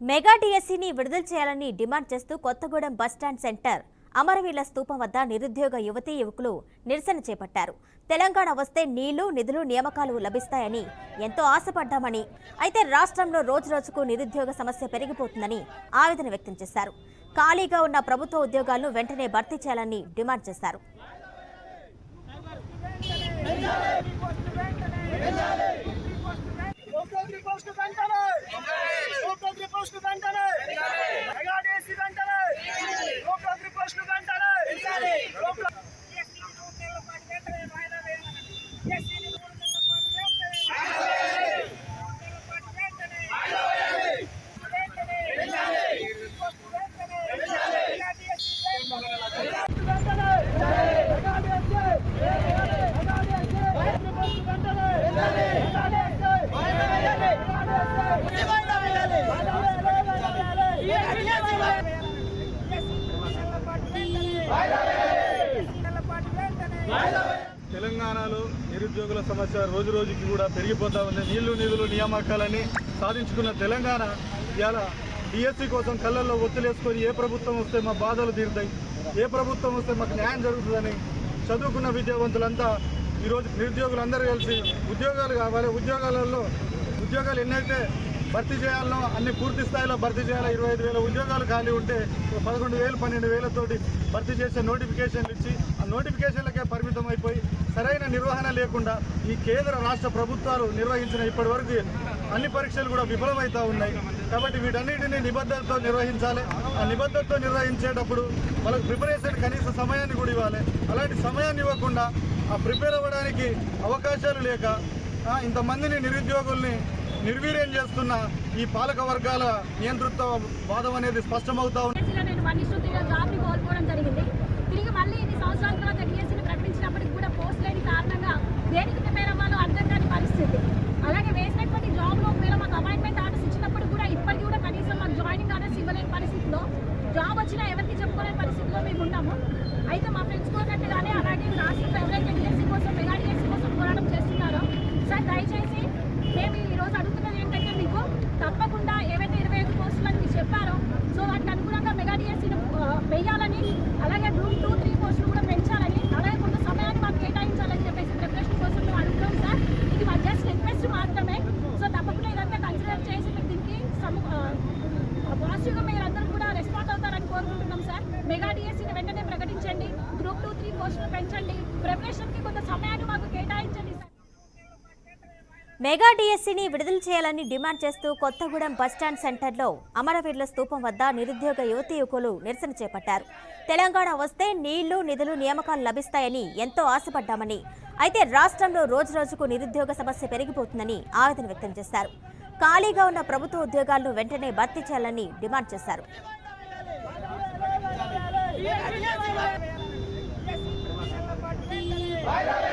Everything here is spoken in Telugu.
మెగా డిఎస్సిని విడుదల చేయాలని డిమాండ్ చేస్తూ కొత్తగూడెం బస్టాండ్ సెంటర్ అమరవీల స్తూపం వద్ద నిరుద్యోగ యువతీ యువకులు నిరసన చేపట్టారు. తెలంగాణ వస్తే నీళ్ళు నిధులు నియామకాలు లభిస్తాయని ఎంతో ఆశపడ్డామని అయితే రాష్ట్రంలో రోజురోజుకు నిరుద్యోగ సమస్య పెరిగిపోతుందని ఆవేదన వ్యక్తం చేశారు. ఖాళీగా ఉన్న ప్రభుత్వ ఉద్యోగాలను వెంటనే భర్తీ చేయాలని డిమాండ్ చేశారు లోకోద్రి పోస్ట్ వెంటనే లోకోద్రి పోస్ట్ వెంటనే మెగా డేసి వెంటనే లోకోద్రి పోస్ట్ వెంటనే లోక- వెంటనే mega D S C mega D S C లోకోద్రి post వెంటనే మెగా డేసి తెలంగాణలో నిరుద్యోగుల సమస్య రోజు రోజుకి కూడా పెరిగిపోతా ఉంది. నీళ్ళు నిధులు నియామకాలని సాధించుకున్న తెలంగాణ ఇవాళ డిఎస్సి కోసం కళ్ళల్లో ఒత్తిలేసుకొని ఏ ప్రభుత్వం వస్తే మా బాధలు తీరుతాయి ఏ ప్రభుత్వం వస్తే మాకు న్యాయం జరుగుతుందని చదువుకున్న విద్యావంతులంతా ఈరోజు నిరుద్యోగులందరూ కలిసి ఉద్యోగాలు కావాలి. ఉద్యోగాలలో ఉద్యోగాలు ఎన్నైతే భర్తీ చేయాలనో అన్ని పూర్తి స్థాయిలో భర్తీ చేయాలి? ఇరవై ఐదు వేల ఉద్యోగాలు ఖాళీ ఉంటే పదకొండు వేలు పన్నెండు వేలతోటి భర్తీ చేసే నోటిఫికేషన్లు ఇచ్చి ఆ నోటిఫికేషన్లకే పరిమితం అయిపోయి సరైన నిర్వహణ లేకుండా ఈ కేంద్ర రాష్ట్ర ప్రభుత్వాలు నిర్వహించిన ఇప్పటి వరకు అన్ని పరీక్షలు కూడా విఫలమవుతూ ఉన్నాయి. కాబట్టి వీటన్నిటిని నిబద్ధతతో నిర్వహించాలి. ఆ నిబద్ధతతో నిర్వహించేటప్పుడు వాళ్ళకి ప్రిపరేషన్ కనీస సమయాన్ని కూడా ఇవ్వాలి. అలాంటి సమయాన్ని ఇవ్వకుండా ఆ ప్రిపేర్ అవ్వడానికి అవకాశాలు లేక ఇంతమందిని నిరుద్యోగుల్ని నిర్వీర్యం చేస్తున్న ఈ పాలక వర్గాల నియంతృత్వ వాదం అనేది స్పష్టమవుతా ఉంది. డిఎస్సీలో నేను కోల్పోవడం జరిగింది. తిరిగి మళ్ళీ ఇన్ని సంవత్సరాల తర్వాత డిఎస్సీని ప్రకటించినప్పటికి పాజిటివ్గా మీరు అందరూ కూడా రెస్పాండ్ అవుతారని కోరుకుంటున్నాం సార్. మెగా డిఎస్సీని వెంటనే ప్రకటించండి. గ్రూప్ టూ త్రీ పోస్టులు పెంచండి. ప్రిపరేషన్కి కొంత సమయాన్ని మాకు కేటాయించండి సార్. మెగా డిఎస్సీని విడుదల చేయాలని డిమాండ్ చేస్తూ కొత్తగూడెం బస్టాండ్ సెంటర్లో అమరవీరుల స్తూపం వద్ద నిరుద్యోగ యువతి యువకులు నిరసన చేపట్టారు. తెలంగాణ వస్తే నీళ్ళు నిధులు నియామకాలు లభిస్తాయని ఎంతో ఆశపడ్డామని. అయితే రాష్ట్రంలో రోజురోజుకు నిరుద్యోగ సమస్య పెరిగిపోతుందని ఆవేదన వ్యక్తం చేశారు. ఖాళీగా ఉన్న ప్రభుత్వ ఉద్యోగాలను వెంటనే భర్తీ చేయాలని డిమాండ్ చేశారు Vai lá!